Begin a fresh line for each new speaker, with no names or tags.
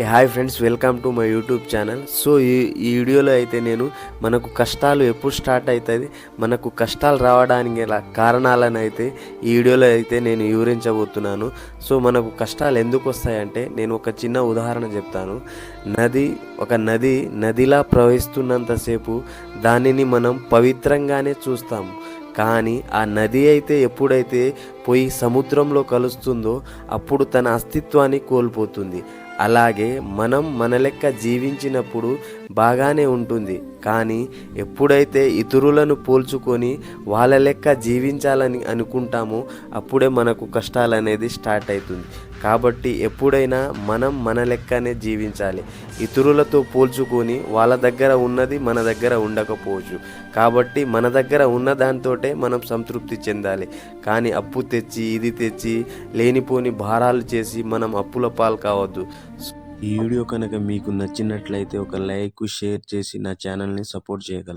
A hi friends welcome to my YouTube channel so ఈ ఈ వీడియోలో అయితే నేను మనకు కష్టాలు ఎప్పుడు స్టార్ట్ అవుతుంది మనకు కష్టాలు రావడానికి గల కారణాలను అయితే ఈ వీడియోలో అయితే నేను వివరించబోతున్నాను. సో మనకు కష్టాలు ఎందుకు వస్తాయంటే నేను ఒక చిన్న ఉదాహరణ చెప్తాను. నది ఒక నది నదిలా ప్రవహిస్తున్నంతసేపు దానిని మనం పవిత్రంగానే చూస్తాం కానీ ఆ నది అయితే ఎప్పుడైతే పోయి సముద్రంలో కలుస్తుందో అప్పుడు తన అస్తిత్వాన్ని కోల్పోతుంది. అలాగే మనం మన లెక్క జీవించినప్పుడు బాగానే ఉంటుంది. కానీ ఎప్పుడైతే ఇతరులను పోల్చుకొని వాళ్ళ లెక్క జీవించాలని అనుకుంటామో అప్పుడే మనకు కష్టాలు అనేది స్టార్ట్ అవుతుంది. కాబట్టి ఎప్పుడైనా మనం మన లెక్కనే జీవించాలి. ఇతరులతో పోల్చుకొని వాళ్ళ దగ్గర ఉన్నది మన దగ్గర ఉండకపోవచ్చు. కాబట్టి మన దగ్గర ఉన్న దానితోటే మనం సంతృప్తి చెందాలి. కానీ అప్పు తెచ్చి ఇది తెచ్చి లేనిపోని భారాలు చేసి మనం అప్పుల పాలు కావద్దు. ఈ వీడియో కనుక మీకు నచ్చినట్లయితే ఒక లైక్ షేర్ చేసి నా ఛానల్ని సపోర్ట్ చేయగలరు.